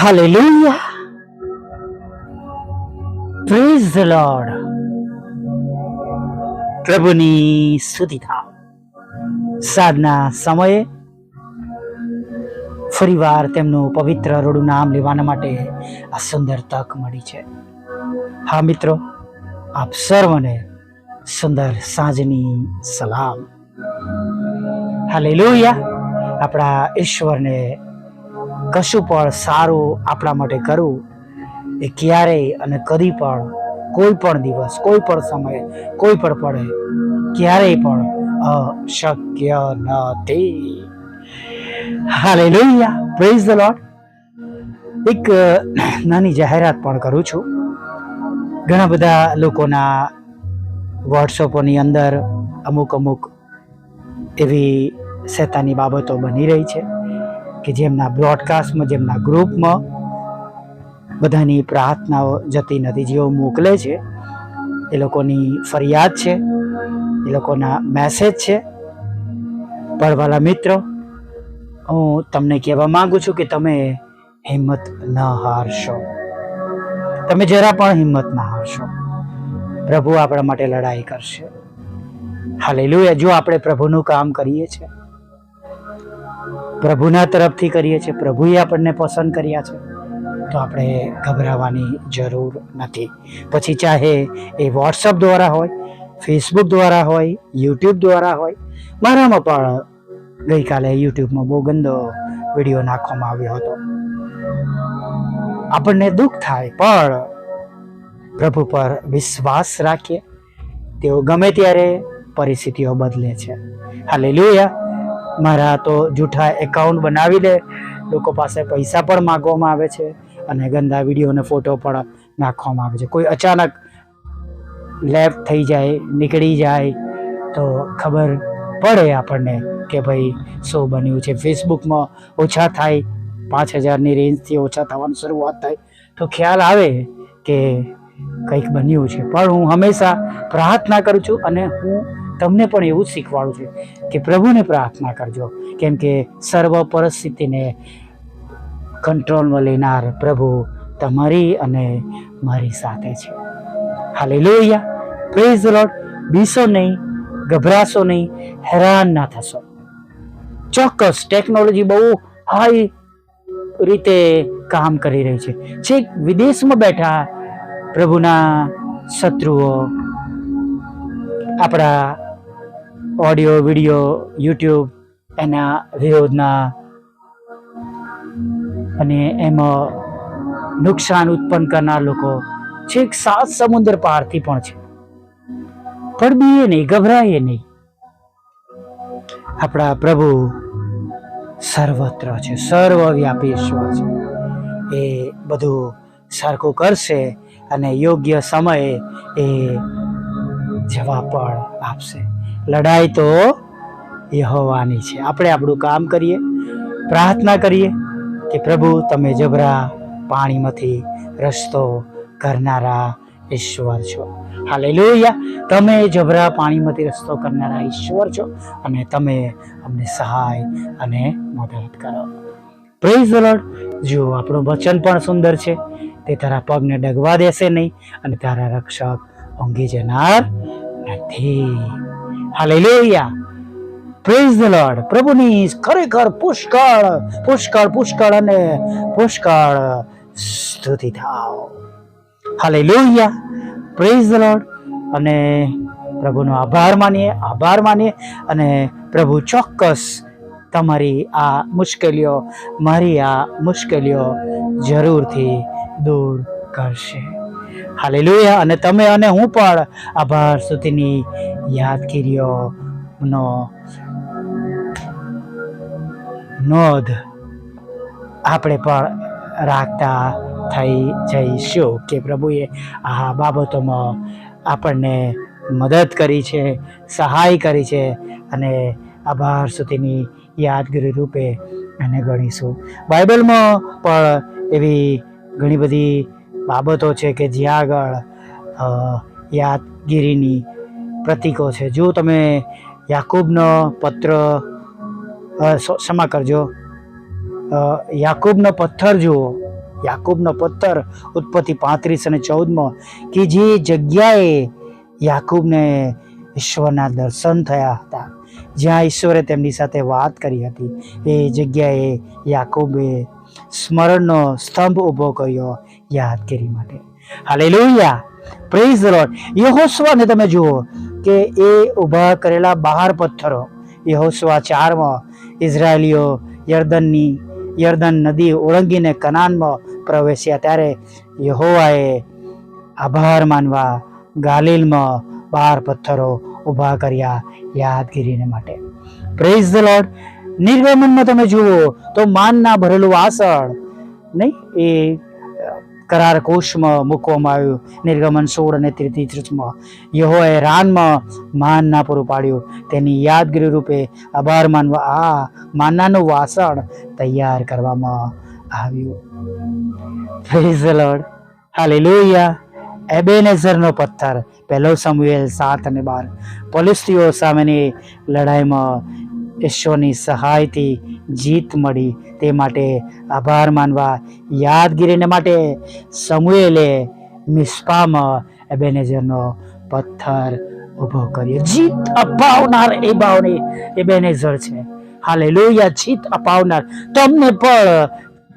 Hallelujah. Praise the Lord. પ્રભુની સ્તુતિ થાવ સાધના સમયે ફરીવાર તેમનું પવિત્ર રોડું નામ લેવાના માટે આ સુંદર તક મળી છે હા મિત્રો, આપ સર્વને સુંદર સાંજની સલામ હાલેલુયા આપણા ઈશ્વરને કશું પણ સારું આપણા માટે કરવું એ ક્યારેય અને કદી પણ, કોઈ પણ દિવસ, કોઈ પણ સમયે, કોઈ પણ પડે ક્યારેય પણ અશક્ય નથી. હાલેલુયા પ્રેઝ ધ લોટ એક નાની જાહેરાત પણ કરું છું. ઘણા બધા લોકોના વોટ્સઅપોની અંદર અમુક અમુક એવી શેતાની બાબતો બની રહી છે. કે જેમના બ્રોડકાસ્ટમાં જેમના ગ્રુપમાં બધાની પ્રાર્થનાઓ જતી નથી. જેઓ મોકલે છે, એ લોકોની ફરિયાદ છે, એ લોકોના મેસેજ છે. પડવાલા મિત્રો, હું તમને કહેવા માંગુ છું કે તમે હિંમત ન હારશો. તમે જરા પણ હિંમત ના હારશો. પ્રભુ આપણા માટે લડાઈ કરશે. હાલેલુયા. જો આપણે પ્રભુનું કામ કરીએ છીએ પ્રભુના તરફથી કરીએ છીએ. પ્રભુએ આપણને પસંદ કર્યા છે. તો આપણે ગભરાવાની જરૂર નથી. પછી ચાહે એ વોટ્સઅપ દ્વારા હોય ફેસબુક દ્વારા હોય યુટ્યુબ દ્વારા હોય, મારામાં પણ ગઈકાલે યુટ્યુબમાં બહુ ગંદો વીડિયો નાખવામાં આવ્યો હતો. આપણને દુઃખ થાય, પણ પ્રભુ પર વિશ્વાસ રાખીએ. તેઓ ગમે ત્યારે પરિસ્થિતિઓ બદલે છે. હાલેલુયા મારા તો જૂઠા એકાઉન્ટ બનાવી દે. લોકો પાસે પૈસા પણ માગવામાં આવે છે અને ગંદા વીડિયો અને ફોટો પણ નાખવામાં આવે છે. કોઈ અચાનક લેબ થઈ જાય, નીકળી જાય, તો ખબર પડે આપણને કે ભાઈ શું બન્યું છે. ફેસબુકમાં ઓછા થાય, પાંચ હજારની રેન્જથી ઓછા થવાની શરૂઆત થાય. તો ખ્યાલ આવે કે કંઈક બન્યું છે. પણ હું હંમેશા પ્રાર્થના કરું છું અને હું તમને પણ એવું જ શીખવાડું છું કે પ્રભુને પ્રાર્થના કરજો. કેમ કે સર્વ પરિસ્થિતિને કંટ્રોલમાં લેનાર પ્રભુ તમારી અને મારી સાથે છે. હાલેલુયા. પ્રેઝ લોટ બીસો નહીં, ગભરાશો નહીં, હેરાન ના થશો. ચોક્કસ ટેકનોલોજી બહુ હાઈ રીતે કામ કરી રહી છે. છેક વિદેશમાં બેઠા પ્રભુના શત્રુઓ આપણા ઓડિયો, વીડિયો, યુટ્યુબ એના વિરોધના અને એમાં નુકસાન ઉત્પન્ન કરનાર લોકો છેક સાત સમુદ્ર પારથી પણ છે. પણ બીએ નહીં, ગભરાઈએ નહીં. આપણા પ્રભુ સર્વત્ર છે, સર્વવ્યાપી ઈશ્વર છે. એ બધું સરખું કરશે અને યોગ્ય સમયે એ જવાબ પણ આપશે. લડાઈ તો યહોવાની છે. આપણે આપણું કામ કરીએ, પ્રાર્થના કરીએ કે પ્રભુ તમે જબરા પાણીમાંથી રસ્તો કરનારા ઈશ્વર છો. હાલેલુયા. તમે જબરા પાણીમાંથી રસ્તો કરનારા ઈશ્વર છો અને તમે અમને સહાય અને મદદ કરો. પ્રેઝ લોર્ડ જો આપણું વચન પણ સુંદર છે. તે તારા પગને ડગવા દેશે નહીં અને તારા રક્ષક ઊંઘી જનાર નથી. હાલેલુયા પ્રેઝ ધ લોર્ડ પ્રભુની ખરેખર પુષ્કળ પુષ્કળ પુષ્કળ અને પુષ્કળ સ્તુતિ થાવ હાલેલુયા પ્રેઝ ધ લોર્ડ અને પ્રભુનો આભાર માનીએ આભાર માનીએ અને પ્રભુ ચોક્કસ તમારી આ મુશ્કેલીઓ, મારી આ મુશ્કેલીઓ જરૂરથી દૂર કરશે. હાલેલુયા. અને તમે અને હું પણ આભાર સુધીની યાદગીરીઓનો નોંધ આપણે પણ રાખતા થઈ જઈશું કે પ્રભુએ આ બાબતોમાં આપણને મદદ કરી છે, સહાય કરી છે અને આભાર સુધીની યાદગીરી રૂપે એને ગણીશું. બાઇબલમાં પણ એવી ઘણી બધી બાબતો છે કે જ્યાં આગળ યાદગીરીની પ્રતીકો છે. જો તમે યાકૂબનો પત્ર ક્ષમા કરજો. યાકૂબનો પથ્થર જુઓ. યાકૂબનો પથ્થર ઉત્પત્તિ પાંત્રીસ અને ચૌદમાં કે જે જગ્યાએ યાકૂબને ઈશ્વરના દર્શન થયા હતા, જ્યાં ઈશ્વરે તેમની સાથે વાત કરી હતી, એ જગ્યાએ યાકૂબે સ્મરણનો સ્તંભ ઊભો કર્યો. યાદગીરી માટે. હાલેલુયા પ્રેઝ લોર્ડ યહોશુઆને તમે જુઓ કે એ ઊભા કરેલા બહાર પથ્થરો યહોસ્વા ચારમાં ઇઝરાયલીઓ યર્દનની, યર્દન નદી ઓળંગીને કનાનમાં પ્રવેશ્યા. ત્યારે યહોવાએ આભાર માનવા ગાલિલમાં બાર પથ્થરો ઊભા કર્યા યાદગીરીને માટે. પ્રેઝ ધ લોર્ડ નિર્ગમનમાં તમે જુઓ તો માનના ભરેલું વાસણ, નહીં? એ કરાર કોષમાં મૂકવામાં આવ્યું. નિર્ગમન સોળ અને ત્રીસમાં યહોએ રાનમાં માન ના પૂરું પાડ્યું. તેની યાદગીરી રૂપે આભાર માનવા આ માનનાનું વાસણ તૈયાર કરવામાં આવ્યું. પ્રેઝ લોર્ડ હાલેલુયા એબેનેઝરનો પથ્થર. પહેલો સમુએલ સાત અને બાર. પોલિસ્તીઓ સામેની લડાઈમાં ઈશ્વરની સહાયથી જીત મળી. તે માટે આભાર માનવા, યાદગીરીને માટે સમુએલે મિસ્પામાં એબેનેઝરનો પથ્થર ઊભો કર્યો. જીત અપાવનાર એ બાવની એબેનેઝર છે. હાલે લોહિયા જીત અપાવનાર. તમને પણ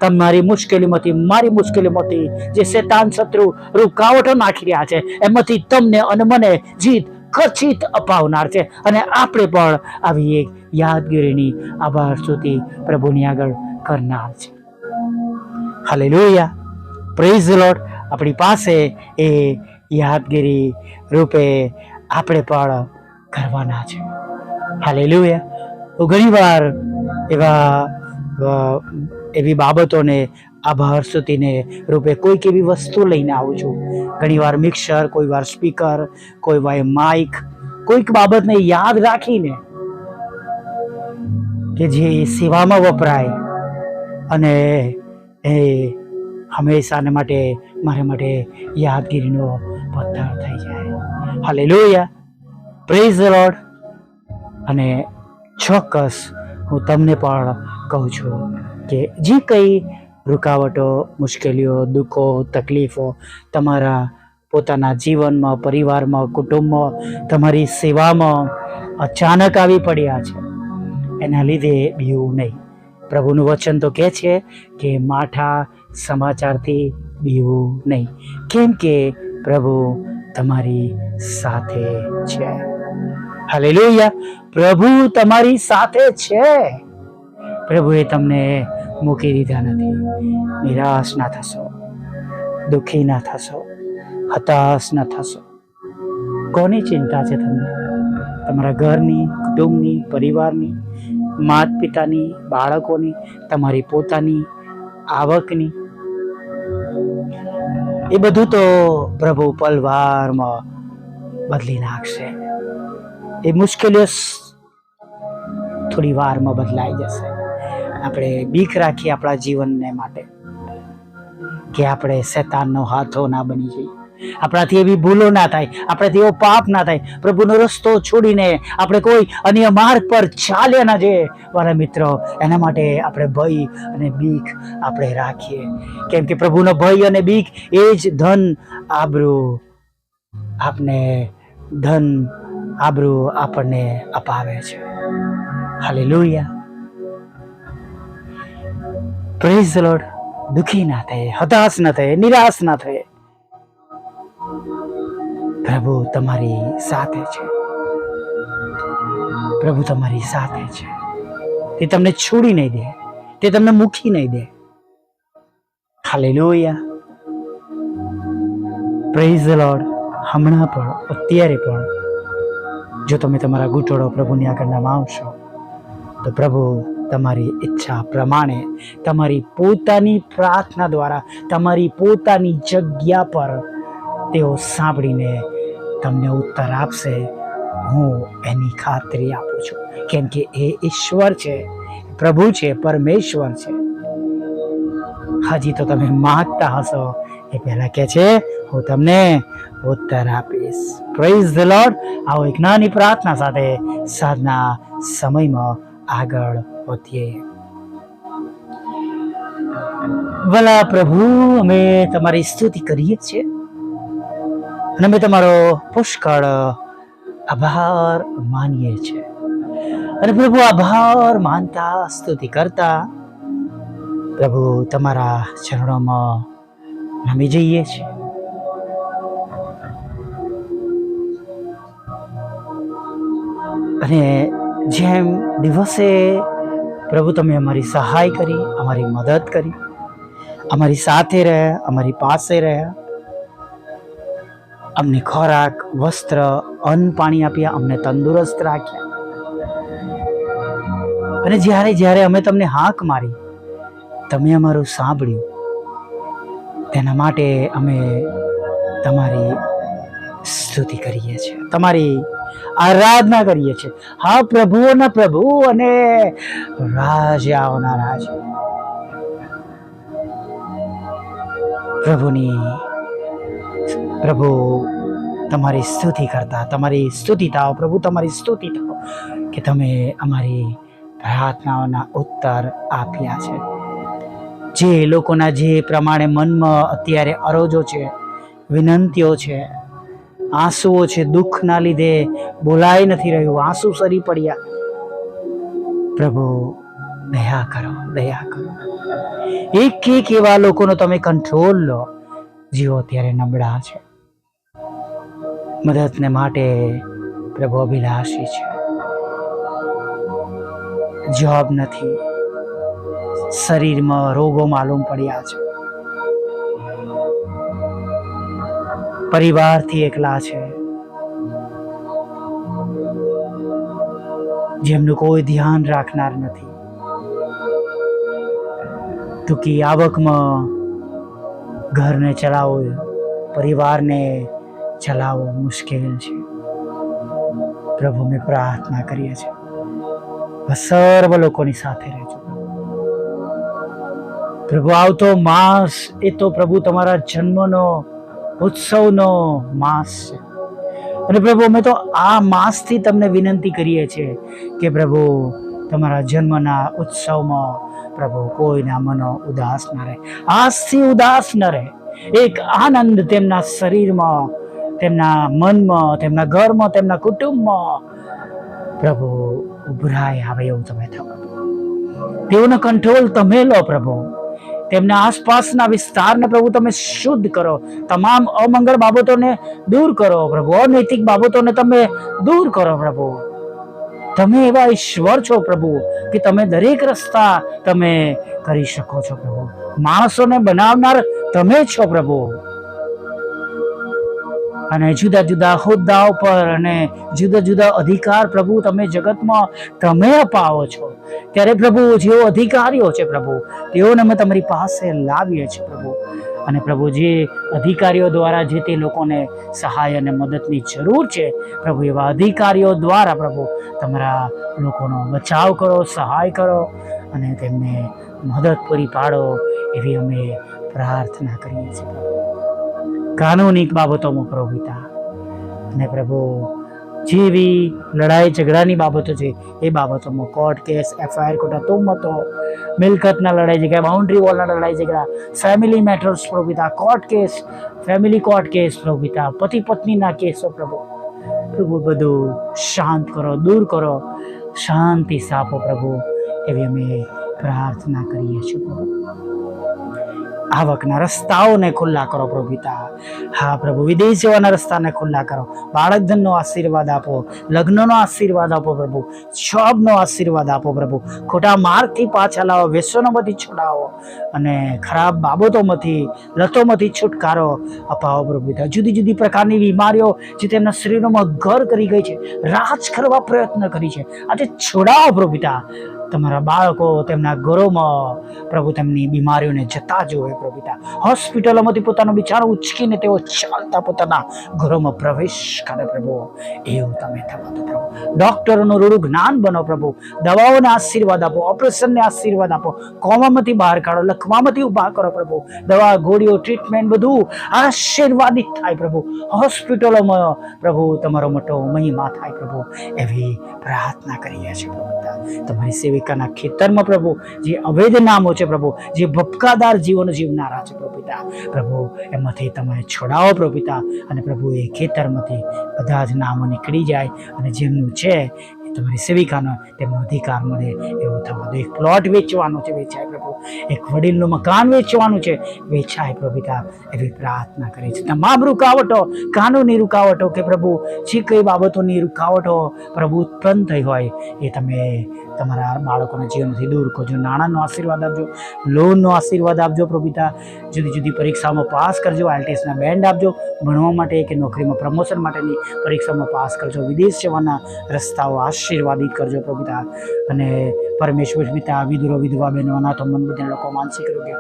તમારી મુશ્કેલીમાંથી, મારી મુશ્કેલીમાંથી જે શેતાન શત્રુ રૂકાવટો નાખી રહ્યા છે, એમાંથી તમને અને મને જીત ખચિત અપાવનાર છે. અને આપણે પણ આવી એક યાદગીરીની આભાર સ્તુતિ પ્રભુની આગળ કરનાર છે. હાલેલુયા પ્રેઝ લોટ આપણી પાસે એ યાદગીરી રૂપે આપણે પણ કરવાના છે. હાલેલુયા હું ઘણીવાર એવા એવી બાબતોને આભાર સ્તુતિને રૂપે કોઈક એવી વસ્તુ લઈને આવું છું. ઘણીવાર મિક્સર કોઈ વાર સ્પીકર કોઈ વાર માઇક, કોઈક બાબતને યાદ રાખીને કે જે સેવામાં વપરાય અને એ હંમેશાને માટે, મારા માટે યાદગીરીનો પથ્થર થઈ જાય. હાલેલુયા પ્રેઝ ધ અને ચોક્કસ હું તમને પણ કહું છું કે જે કંઈ રૂકાવટો, મુશ્કેલીઓ, દુઃખો, તકલીફો, તમારા પોતાના જીવનમાં, પરિવારમાં, કુટુંબમાં, તમારી સેવામાં અચાનક આવી પડ્યા છે. એના લીધે બીવું નહીં. પ્રભુનું વચન તો કહે છે કે માઠા સમાચારથી બીવું નહીં. કેમ કે પ્રભુ તમારી સાથે છે. હાલેલુયા. પ્રભુ તમારી સાથે છે. પ્રભુએ તમને મૂકી દીધા નથી નિરાશ ના થશો. દુઃખી ના થશો. હતાશ ના થશો. કોની ચિંતા છે તમને? તમારા ઘરની, કુટુંબની, પરિવારની માત પિતાની બાળકોની, તમારી પોતાની આવકની? એ બધું તો પ્રભુ પલવારમાં બદલી નાખશે. એ મુશ્કેલીઓ થોડી વારમાં બદલાઈ જશે. આપણે બીક રાખીએ આપણા જીવનને માટે કે આપણે શેતાનનો હાથો ના બની જઈએ. આપણાથી એવી ભૂલો ના થાય, આપણાથી એવો પાપ ના થાય. પ્રભુનો રસ્તો છોડીને આપણે કોઈ અન્ય માર્ગ પર ચાલ્યા ના જઈએ. મારા મિત્રો, એના માટે આપણે ભય અને બીક આપણે રાખીએ. કેમ કે પ્રભુનો ભય અને બીક એ જ ધન આબરૂ આપને, ધન આબરૂ આપણને અપાવે છે. હાલેલુયા. પ્રેઝ લોર્ડ, દુખી ના થાય, હતાશ ના થાય, નિરાશ ના થાય. પ્રભુ તમારી સાથે છે. પ્રભુ તમારી સાથે છે. તે તમને છોડી નહીં દે, તે તમને મૂકી નહીં દે. ખાલી લોહિયા પ્રેઝ લોર્ડ, હમણાં પણ, અત્યારે પણ, જો તમે તમારા ગૂંટોળો પ્રભુની આગળ આવશો, તો પ્રભુ તમારી ઈચ્છા પ્રમાણે, તમારી પોતાની પ્રાર્થના દ્વારા, તમારી પોતાની જગ્યા પર તેઓ સાંભળીને તમને ઉત્તર આપશે. હું એની ખાતરી આપું છું. કેમ કે એ ઈશ્વર છે, પ્રભુ છે, પરમેશ્વર છે. હજી તો તમે માગતા હશો. એ પહેલા કે છે, હું તમને ઉત્તર આપીશ. પ્રેઝ ધ લોર્ડ આવો એક નાની પ્રાર્થના સાથે સાધના સમયમાં આગળ વધીએ ભલા પ્રભુ, અમે તમારી સ્તુતિ કરીએ છીએ અને અમે તમારો પુષ્કળ આભાર માનીએ છીએ. અને પ્રભુ, આભાર માનતા, સ્તુતિ કરતા પ્રભુ, તમારા ચરણોમાં નમી જઈએ છીએ. અને જેમ દિવસે પ્રભુ, તમે અમારી સહાય કરી, અમારી મદદ કરી. અમારી સાથે રહ્યા અમારી પાસે રહ્યા અમને ખોરાક, વસ્ત્ર, અન્ન પાણી આપ્યા, અમને તંદુરસ્ત રાખ્યા. અને જ્યારે જ્યારે અમે તમને હાંક મારી, તમે અમારું સાંભળ્યું. તેના માટે અમે તમારી સ્તુતિ કરીએ છીએ. તમારી આરાધના કરીએ છીએ. હા પ્રભુઓના પ્રભુ અને રાજાઓના રાજ પ્રભુની, પ્રભુ તમારી સ્તુતિ કરતા, તમારી સ્તુતિ થાઓ, પ્રભુ તમારી સ્તુતિ થાઓ કે તમે અમારી પ્રાર્થનાઓના ઉત્તર આપ્યા છે. જે લોકોના જે પ્રમાણે મનમાં અત્યારે અરોજો છે, વિનંતીઓ છે આંસુઓ છે, દુઃખના લીધે બોલાઈ નથી રહ્યું. આંસુ સરી પડ્યા. પ્રભુ, દયા કરો દયા કરો. એક એક એવા લોકોનો તમે કંટ્રોલ લો જીવો અત્યારે નબળા છે. મદદને માટે પ્રભુ અભિલાષી છે. જોબ નથી. શરીરમાં રોગો માલુમ પડ્યા છે. પરિવારથી એકલા છે. જેમનું કોઈ ધ્યાન રાખનાર નથી. ટૂંકી આવકમાં ઘરને ચલાવો, પરિવારને ચલાવવો મુશ્કેલ છે. પ્રભુ મેં પ્રાર્થના કરીએ છીએ. સર્વ લોકોની સાથે રહેજો. પ્રભુ, આવતો માસ એ તો પ્રભુ તમારા જન્મનો ઉત્સવનો માસ છે. અને પ્રભુ, અમે તો આ માસથી તમને વિનંતી કરીએ છીએ કે પ્રભુ, તમારા જન્મના ઉત્સવમાં પ્રભુ કોઈના મનો ઉદાસ ન રહે. આજથી ઉદાસ ન રહે. એક આનંદ તેમના શરીરમાં, તેમના મનમાં, તેમના ઘરમાં, તેમના કુટુંબમાં પ્રભુ ઉભરાય આવે એવું તમે થવા તેઓનો કંટ્રોલ તમે લો પ્રભુ. તેમના આસપાસના વિસ્તારને પ્રભુ તમે શુદ્ધ કરો. તમામ અમંગળ બાબતોને દૂર કરો પ્રભુ. અનૈતિક બાબતોને તમે દૂર કરો પ્રભુ. તમે એવા ઈશ્વર છો પ્રભુ કે તમે દરેક રસ્તા તમે કરી શકો છો પ્રભુ. માણસોને બનાવનાર તમે છો પ્રભુ. અને જુદા જુદા હોદ્દાઓ પર અને જુદા જુદા અધિકાર પ્રભુ તમે જગતમાં તમે અપાવો છો. ત્યારે પ્રભુ જેઓ અધિકારીઓ છે પ્રભુ, તેઓને અમે તમારી પાસે લાવીએ છીએ પ્રભુ. અને પ્રભુ જે અધિકારીઓ દ્વારા જે તે લોકોને સહાય અને મદદની જરૂર છે, પ્રભુ એવા અધિકારીઓ દ્વારા પ્રભુ તમારા લોકોનો બચાવ કરો, સહાય કરો અને તેમને મદદ પૂરી પાડો એવી અમે પ્રાર્થના કરીએ છીએ. પ્રભુ કાનૂની બાબતોમાં પ્રભુ પિતા. અને પ્રભુ, જેવી લડાઈ ઝઘડાની બાબતો છે, એ બાબતોમાં કોર્ટ કેસ એફઆઈઆર ખોટા તુમતો મિલકતના લડાઈ ઝઘડા બાઉન્ડ્રી વોલના લડાઈ ઝઘડા ફેમિલી મેટર્સ પ્રભુ પિતા court case family court case પ્રભુ પિતા, પતિ પત્નીના કેસો પ્રભુ. પ્રભુ, બધું શાંત કરો, દૂર કરો, શાંતિ સાપો પ્રભુ, એવી અમે પ્રાર્થના કરીએ છીએ. પ્રભુ આવકના રસ્તાઓને ખુલ્લા કરો પ્રભુ પિતા. હા પ્રભુ, વિદેશ જવાના રસ્તાને ખુલ્લા કરો. બાળક ધનનો આશીર્વાદ આપો, લગ્નનો આશીર્વાદ આપો પ્રભુ જોબનો આશીર્વાદ આપો પ્રભુ. ખોટા માર્ગથી પાછા લાવો વ્યસનોમાંથી છોડાવો અને ખરાબ બાબતોમાંથી, લતોમાંથી છુટકારો અપાવો પ્રભુ પિતા. જુદી જુદી પ્રકારની બીમારીઓ જે તેમના શરીરોમાં ઘર કરી ગઈ છે, રાજ કરવા પ્રયત્ન કરી છે. આજે છોડાવો પ્રભુ પિતા. તમારા બાળકો તેમના ઘરોમાં પ્રભુ તેમની બીમારીઓને જતા જોવે પ્રભુ પિતા હોસ્પિટલોમાંથી પોતાનો બિચારો ઉચકીને તેઓ ચાલતા પોતાના ઘરોમાં પ્રવેશ કરે પ્રભુ. એવું તમે થવા દો પ્રભુ. ડોક્ટરોનું રૂડું જ્ઞાન બનો પ્રભુ. દવાઓને આશીર્વાદ આપો, ઓપરેશનને આશીર્વાદ આપો, કોમામાંથી બહાર કાઢો, લખવામાંથી ઊભા કરો પ્રભુ. દવા, ગોળીઓ, ટ્રીટમેન્ટ બધું આશીર્વાદિત થાય પ્રભુ. હોસ્પિટલોમાં પ્રભુ તમારો મોટો મહિમા થાય પ્રભુ. એવી પ્રાર્થના કરીએ છીએ પ્રભુ. તમારી સેવિક સેવિકાના ખેતરમાં પ્રભુ, જે અવૈધ નામો છે પ્રભુ, જે ભપકાદાર જીવન જીવનારા છે પ્રભુ પ્રભુ, એમાંથી તમે છોડાવો પ્રભુ અને પ્રભુ એ ખેતરમાંથી બધા જ નામો નીકળી જાય અને જેમનું છે તમારી સેવિકાનો તેમનો અધિકાર મળે એવું થવા દો એક પ્લોટ વેચવાનો છે, વેચાય પ્રભુ. એક વડીલનું મકાન વેચવાનું છે, વેચાય પ્રભુ એવી પ્રાર્થના કરે છે. તમામ રૂકાવટો, કાનૂની રૂકાવટો કે પ્રભુ, જે કઈ બાબતોની રૂકાવટો પ્રભુ ઉત્પન્ન થઈ હોય એ તમે તમારા બાળકોના જીવનથી દૂર કરજો. નાણાંનો આશીર્વાદ આપજો લોનનો આશીર્વાદ આપજો પ્રભુતા જુદી જુદી પરીક્ષામાં પાસ કરજો આઈટીએસના બેન્ડ આપજો. ભણવા માટે કે નોકરીમાં પ્રમોશન માટેની પરીક્ષામાં પાસ કરજો. વિદેશ જવાના રસ્તાઓ આશીર્વાદિત કરજો પ્રભુ અને પરમેશ્વર પિતા, વિધુરો, વિધવા બહેનો, અનાથો મન બધા લોકો માનસિક રોગીઓ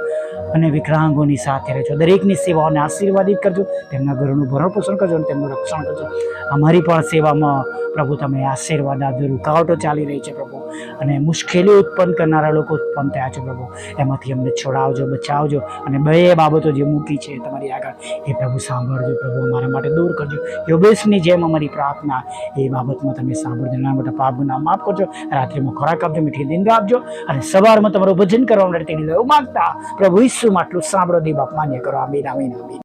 અને વિકલાંગોની સાથે રહેજો. દરેકની સેવાઓને આશીર્વાદિત કરજો. તેમના ઘરનું ભરણ પોષણ કરજો અને તેમનું રક્ષણ કરજો. અમારી પણ સેવામાં પ્રભુ તમે આશીર્વાદ આપજો. રૂકાવટો ચાલી રહી છે પ્રભુ. અને મુશ્કેલી ઉત્પન્ન કરનારા લોકો ઉત્પન્ન થયા છે પ્રભુ. એમાંથી અમને છોડાવજો, બચાવજો અને બે બાબતો જે મૂકી છે તમારી આગળ, એ પ્રભુ સાંભળજો પ્રભુ. અમારા માટે દૂર કરજો. યોગેશની જેમ અમારી પ્રાર્થના, એ બાબતમાં તમે સાંભળજો. નાના મોટા પાપ ગુના માફ કરજો. રાત્રિમાં ખોરાક આપજો, મીઠી નિંદા આપજો અને સવારમાં તમારું ભજન કરવા માટે તેની લેવું માંગતા પ્રભુ ઈસુમાં આટલું સાંભળો દી માન્ય કરો. આમીન આમીન આમીન.